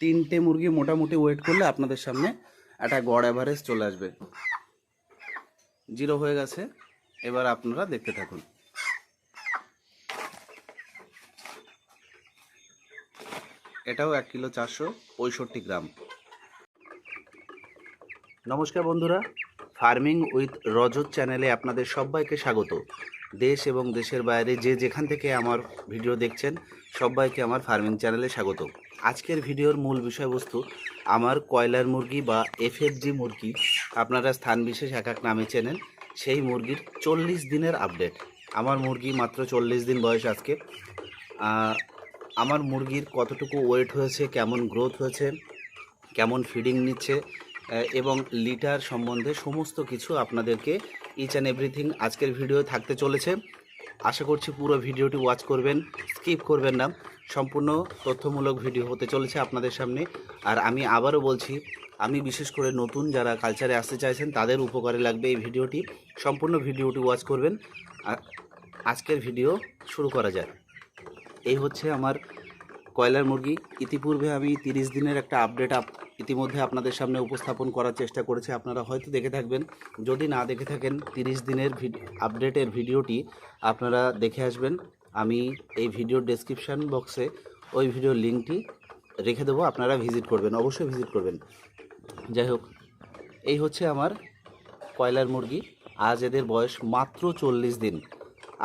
তিনটে মুরগি মোটামুটি ওয়েট করলে আপনাদের সামনে একটা গড় অ্যাভারেজ চলে আসবে। জিরো হয়ে গেছে। এবার আপনারা দেখতে থাকুন। এটাও এক কিলো চারশো পঁয়ষট্টি গ্রাম। নমস্কার বন্ধুরা ফার্মিং উইথ রজত চ্যানেলে আপনাদের সবাইকে স্বাগত। দেশ এবং দেশের বাইরে যে যেখান থেকে আমার ভিডিও দেখছেন, সবাইকে আমার ফার্মিং চ্যানেলে স্বাগত। আজকের ভিডিওর মূল বিষয়বস্তু, আমার কয়লার মুরগি বা এফএফজি মুরগি, আপনারা স্থান বিশেষ এক এক নামে চেনেন, সেই মুরগির চল্লিশ দিনের আপডেট। আমার মুরগি মাত্র চল্লিশ দিন বয়স আজকে। আমার মুরগির কতটুকু ওয়েট হয়েছে, কেমন গ্রোথ হয়েছে, কেমন ফিডিং নিচ্ছে এবং লিটার সম্বন্ধে সমস্ত কিছু আপনাদেরকে ইচ অ্যান্ড এভরিথিং আজকের ভিডিও থাকতে চলেছে। আশা করছি পুরো ভিডিওটি ওয়াচ করবেন স্কিপ করবেন না। সম্পূর্ণ তথ্যমূলক ভিডিও হতে চলেছে আপনাদের সামনে। আর আমি আবারও বলছি, আমি বিশেষ করে নতুন যারা কালচারে আসতে চাইছেন, তাদের উপকারে লাগবে এই ভিডিওটি। সম্পূর্ণ ভিডিওটি ওয়াচ করবেন। আর আজকের ভিডিও শুরু করা যায় এই হচ্ছে আমার কয়লার মুরগি। ইতিপূর্বে আমি তিরিশ দিনের একটা আপডেট আপ ইতিমধ্যে আপনাদের সামনে উপস্থাপন করার চেষ্টা করেছি। আপনারা হয়তো দেখে থাকবেন, যদি না দেখে থাকেন, তিরিশ দিনের আপডেটের ভিডিওটি আপনারা দেখে আসবেন। আমি এই ভিডিওর ডেসক্রিপশান বক্সে ওই ভিডিওর লিঙ্কটি রেখে দেবো, আপনারা ভিজিট করবেন, অবশ্যই ভিজিট করবেন। যাই হোক, এই হচ্ছে আমার কয়লার মুরগি। আজ এদের বয়স মাত্র চল্লিশ দিন।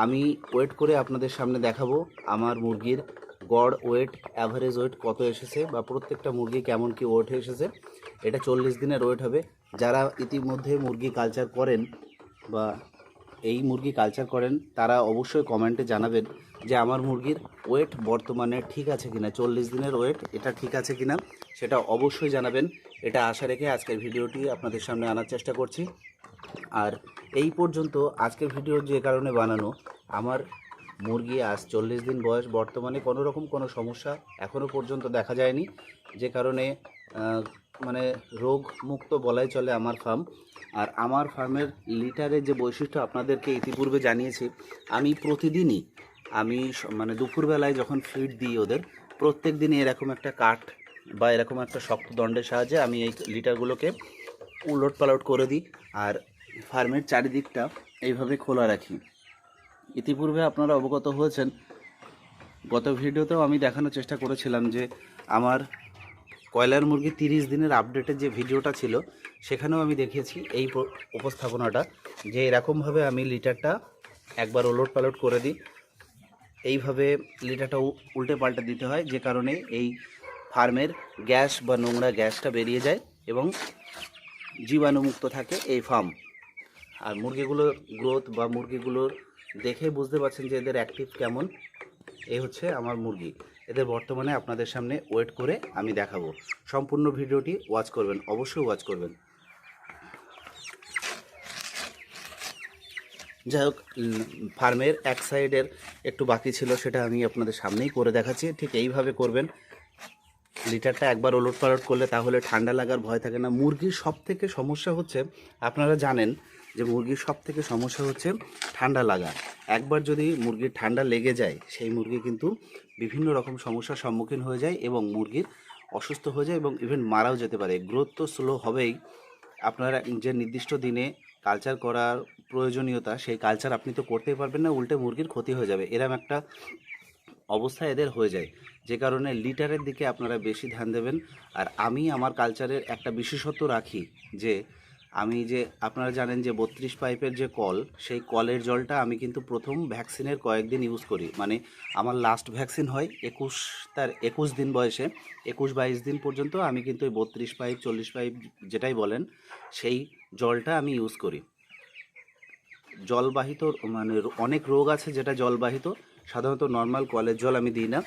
আমি ওয়েট করে আপনাদের সামনে দেখাবো আমার মুরগির গড় ওয়েট অ্যাভারেজ ওয়েট কত এসেছে বা প্রত্যেকটা মুরগি কেমন কি ওয়েট এসেছে, এটা চল্লিশ দিনের ওয়েট হবে। যারা ইতিমধ্যে মুরগি কালচার করেন বা এই মুরগি কালচার করেন, তারা অবশ্যই কমেন্টে জানাবেন যে আমার মুরগির ওয়েট বর্তমানে ঠিক আছে কিনা, চল্লিশ দিনের ওয়েট এটা ঠিক আছে কিনা, সেটা অবশ্যই জানাবেন। এটা আশা রেখে আজকের ভিডিওটি আপনাদের সামনে আনার চেষ্টা করছি। আর এই পর্যন্ত আজকের ভিডিও যে কারণে বানানো, আমার মুরগি আজ চল্লিশ দিন বয়স, বর্তমানে কোনো রকম কোনো সমস্যা এখনও পর্যন্ত দেখা যায়নি। যে কারণে মানে রোগ মুক্ত বলাই চলে আমার ফার্ম আর আমার ফার্মের লিটারের যে বৈশিষ্ট্য আপনাদেরকে ইতিপূর্বে জানিয়েছি, আমি প্রতিদিনই, আমি মানে দুপুরবেলায় যখন ফিড দিই ওদের, প্রত্যেক দিনই এরকম একটা কাঠ বা এরকম একটা শক্ত দণ্ডের সাহায্যে আমি এই লিটারগুলোকে উলট পালট করে দিই। আর ফার্মের চারিদিকটা এইভাবে খোলা রাখি। ইতিপূর্বে আপনারা অবগত হয়েছেন, গত ভিডিওতেও আমি দেখানোর চেষ্টা করেছিলাম যে আমার কয়লার মুরগি তিরিশ দিনের আপডেটের যে ভিডিওটা ছিল, সেখানেও আমি দেখিয়েছি এই উপস্থাপনাটা যে এরকমভাবে আমি লিটারটা একবার ওলট পালট করে দিই। এইভাবে লিটারটা উল্টে পাল্টে দিতে হয় যে কারণে এই ফার্মের গ্যাস বা নোংরা গ্যাসটা বেরিয়ে যায় এবং জীবাণুমুক্ত থাকে এই ফার্ম। আর মুরগিগুলোর গ্রোথ বা মুরগিগুলোর দেখে বুঝতে পারছেন যে এদের অ্যাক্টিভ কেমন। এই হচ্ছে আমার মুরগি। এদের বর্তমানে আপনাদের সামনে ওয়েট করে আমি দেখাবো। সম্পূর্ণ ভিডিওটি ওয়াচ করবেন, অবশ্যই ওয়াচ করবেন। যাই হোক ফার্মের এক সাইডের একটু বাকি ছিল, সেটা আমি আপনাদের সামনেই করে দেখাচ্ছি। ঠিক এইভাবে করবেন। লিটারটা একবার ওলট পালট করলে তাহলে ঠান্ডা লাগার ভয় থাকে না। মুরগির সব থেকে সমস্যা হচ্ছে, আপনারা জানেন যে মুরগির সব থেকে সমস্যা হচ্ছে ঠান্ডা লাগা। একবার যদি মুরগির ঠান্ডা লেগে যায়, সেই মুরগি কিন্তু বিভিন্ন রকম সমস্যার সম্মুখীন হয়ে যায় এবং মুরগির অসুস্থ হয়ে যায় এবং ইভেন মারাও যেতে পারে। গ্রোথ তো স্লো হবেই। আপনারা যে নির্দিষ্ট দিনে কালচার করার প্রয়োজনীয়তা, সেই কালচার আপনি তো করতেই পারবেন না, উল্টে মুরগির ক্ষতি হয়ে যাবে। এরম একটা অবস্থা এদের হয়ে যায়। যে কারণে লিটারের দিকে আপনারা বেশি ধ্যান দেবেন। আর আমি আমার কালচারের একটা বিশেষত্ব রাখি যে, আমি যে, আপনারা জানেন যে বত্রিশ পাইপের যে কল, সেই কলের জলটা আমি কিন্তু প্রথম ভ্যাকসিনের কয়েকদিন ইউজ করি। মানে আমার লাস্ট ভ্যাকসিন হয় একুশ, তার একুশ দিন বয়সে। একুশ বাইশ দিন পর্যন্ত আমি কিন্তু ওই বত্রিশ পাইপ, চল্লিশ পাইপ যেটাই বলেন, সেই জলটা আমি ইউজ করি। জলবাহিত মানে অনেক রোগ আছে যেটা জলবাহিত। সাধারণত নর্মাল কলের জল আমি দিই না,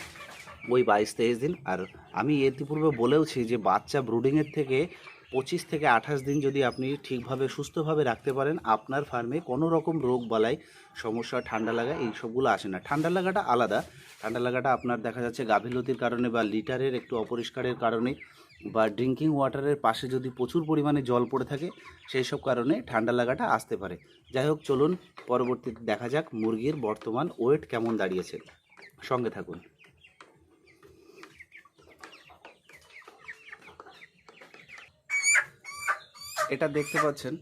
ওই বাইশ তেইশ দিন। আর আমি ইতিপূর্বে বলেওছি যে, বাচ্চা ব্রুডিংয়ের থেকে পঁচিশ থেকে আঠাশ দিন যদি আপনি ঠিকভাবে, সুস্থভাবে রাখতে পারেন, আপনার ফার্মে কোনো রকম রোগ বালাই, সমস্যা, ঠান্ডা লাগা, এই সবগুলো আসে না। ঠান্ডা লাগাটা আলাদা। ঠান্ডা লাগাটা আপনার দেখা যাচ্ছে গাফিলতির কারণে বা লিটারের একটু অপরিষ্কারের কারণে বা ড্রিঙ্কিং ওয়াটারের পাশে যদি প্রচুর পরিমাণে জল পড়ে থাকে, সেই সব কারণে ঠান্ডা লাগাটা আসতে পারে। যাই হোক, চলুন পরবর্তীতে দেখা যাক মুরগির বর্তমান ওয়েট কেমন দাঁড়িয়েছে। সঙ্গে থাকুন। এটা দেখতে পাচ্ছেন।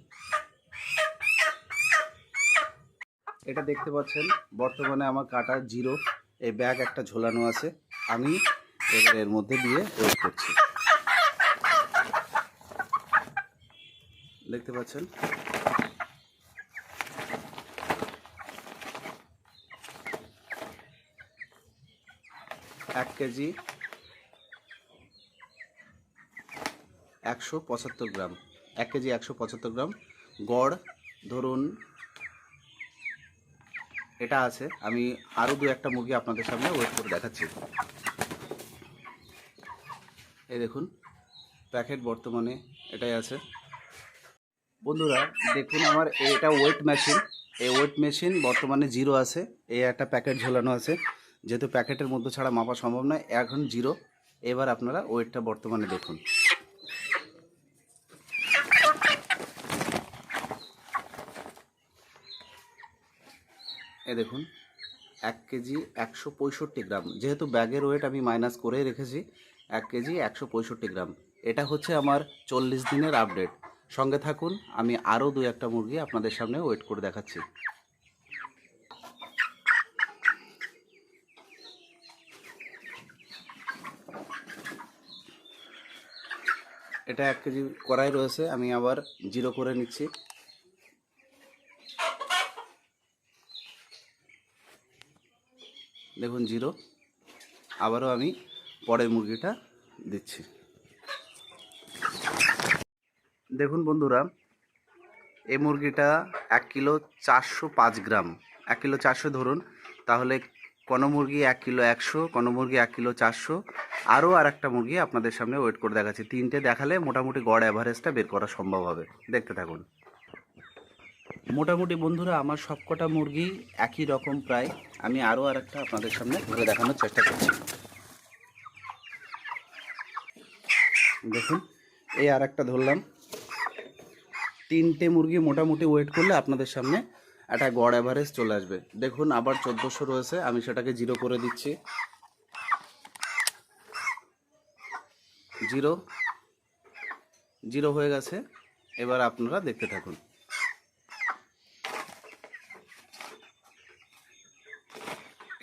এটা দেখতে পাচ্ছেন, বর্তমানে আমার কাটা জিরো এই ব্যাগ একটা ঝোলানো আছে। আমি এবার এর মধ্যে দিয়ে ওয়েট করছি। দেখতে পাচ্ছেন? এক কেজি একশো পঁচাত্তর গ্রাম। এক কেজি একশো পঁচাত্তর গ্রাম। গড়, ধরুন, এটা আছে। আমি আরও দু একটা মুরগি আপনাদের সামনে ওয়েট করে দেখাচ্ছি। এই দেখুন, প্যাকেট বর্তমানে এটাই আছে। বন্ধুরা, দেখুন আমার এটা ওয়েট মেশিন এই ওয়েট মেশিন বর্তমানে জিরো আছে। এই একটা প্যাকেট ঝোলানো আছে। যেহেতু প্যাকেটের মধ্যে ছাড়া মাপা সম্ভব নয়, এখন জিরো এবার আপনারা ওয়েটটা বর্তমানে দেখুন। এ দেখুন, এক কেজি একশো পঁয়ষট্টি গ্রাম। যেহেতু ব্যাগের ওয়েট আমি মাইনাস করে রেখেছি, এক কেজি একশো পঁয়ষট্টি গ্রাম। এটা হচ্ছে আমার চল্লিশ দিনের আপডেট সঙ্গে থাকুন, আমি আরও দু একটা মুরগি আপনাদের সামনে ওয়েট করে দেখাচ্ছি। এটা এক কেজি কড়াই রয়েছে, আমি আবার জিরো করে নিচ্ছি। দেখুন, জিরো। আবারও আমি পরের মুরগিটা দিচ্ছি। দেখুন বন্ধুরা, এই মুরগিটা এক কিলো চারশো পাঁচ গ্রাম। এক কিলো চারশো ধরুন, তাহলে কোনো মুরগি এক কিলো একশো, কোনো মুরগি এক কিলো চারশো। আরও আর একটা মুরগি আপনাদের সামনে ওয়েট করে দেখাচ্ছি। তিনটে দেখালে মোটামুটি গড় অ্যাভারেজটা বের করা সম্ভব হবে। দেখতে থাকুন। মোটামুটি বন্ধুরা, আমার সবকটা মুরগি একই রকম প্রায়। আমি আরও আর একটা আপনাদের সামনে ঘুরে দেখানোর চেষ্টা করছি। দেখুন, এই আর একটা ধরলাম। তিনটে মুরগি মোটামুটি ওয়েট করলে আপনাদের সামনে একটা গড় অ্যাভারেজ চলে আসবে। দেখুন, আবার চোদ্দোশো রয়েছে, আমি সেটাকে জিরো করে দিচ্ছি। জিরো জিরো হয়ে গেছে, এবার আপনারা দেখতে থাকুন।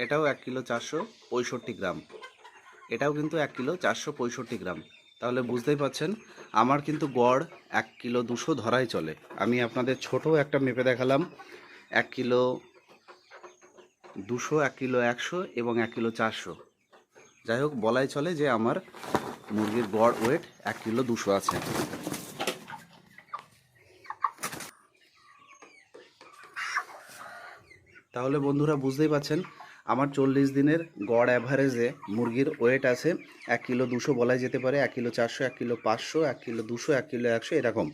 এটাও এক কিলো চারশো পঁয়ষট্টি গ্রাম। এটাও কিন্তু এক কিলো চারশো পঁয়ষট্টি গ্রাম। তাহলে বুঝতেই পাচ্ছেন, আমার কিন্তু গড় এক কিলো দুশো ধরাই চলে। আমি আপনাদের ছোট একটা মেপে দেখালাম, এক কিলো দুশো, এক কিলো একশো এবং এক কিলো চারশো। যাই হোক, বলাই চলে যে আমার মুরগির গড় ওয়েট এক কিলো দুশো আছে। তাহলে বন্ধুরা বুঝতেই পাচ্ছেন আমার চল্লিশ দিনের গড় অ্যাভারেজে মুরগির ওয়েট আছে এক কিলো দুশো বলাই যেতে পারে, এক কিলো চারশো, এক কিলো পাঁচশো, এক কিলো দুশো, এক কিলো একশো, এরকম।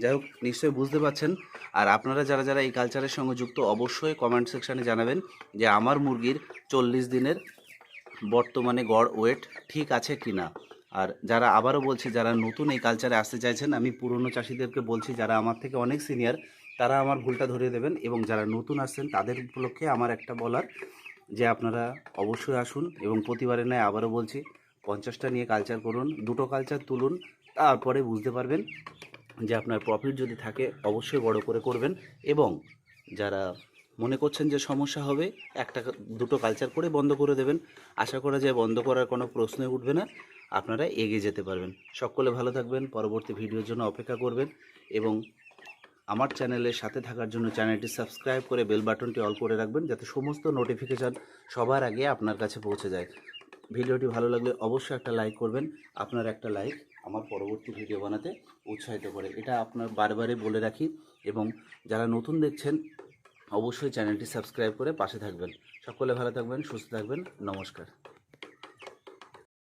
যাই হোক, নিশ্চয়ই বুঝতে পাচ্ছেন আর আপনারা যারা যারা এই কালচারের সঙ্গে যুক্ত, অবশ্যই কমেন্ট সেকশানে জানাবেন যে আমার মুরগির চল্লিশ দিনের বর্তমানে গড় ওয়েট ঠিক আছে কি না আর যারা আবারও বলছি, যারা নতুন এই কালচারে আসতে চাইছেন, আমি পুরনো চাষিদেরকে বলছি, যারা আমার থেকে অনেক সিনিয়র তারা আমার ভুলটা ধরিয়ে দেবেন এবং যারা নতুন আসছেন, তাদের উপলক্ষে আমার একটা বলার যে আপনারা অবশ্যই আসুন এবং প্রতিবারের ন্যায় আবারও বলছি, পঞ্চাশটা নিয়ে কালচার করুন, দুটো কালচার তুলুন, তারপরে বুঝতে পারবেন যে আপনার প্রফিট যদি থাকে, অবশ্যই বড় করে করবেন এবং যারা মনে করছেন যে সমস্যা হবে, একটা দুটো কালচার করে বন্ধ করে দেবেন। আশা করা যায় বন্ধ করার কোনো প্রশ্নই উঠবে না, আপনারা এগিয়ে যেতে পারবেন। সকলে ভালো থাকবেন, পরবর্তী ভিডিওর জন্য অপেক্ষা করবেন এবং আমার চ্যানেলের সাথে থাকার জন্য চ্যানেলটি সাবস্ক্রাইব করে বেল বাটনটি অল করে রাখবেন যাতে সমস্ত নোটিফিকেশান সবার আগে আপনার কাছে পৌঁছে যায়। ভিডিওটি ভালো লাগলে অবশ্যই একটা লাইক করবেন, আপনার একটা লাইক আমার পরবর্তী ভিডিও বানাতে উৎসাহিত করে। এটা আপনার বারবারে বলে রাখি এবং যারা নতুন দেখছেন, অবশ্যই চ্যানেলটি সাবস্ক্রাইব করে পাশে থাকবেন। সকলে ভালো থাকবেন, সুস্থ থাকবেন, নমস্কার।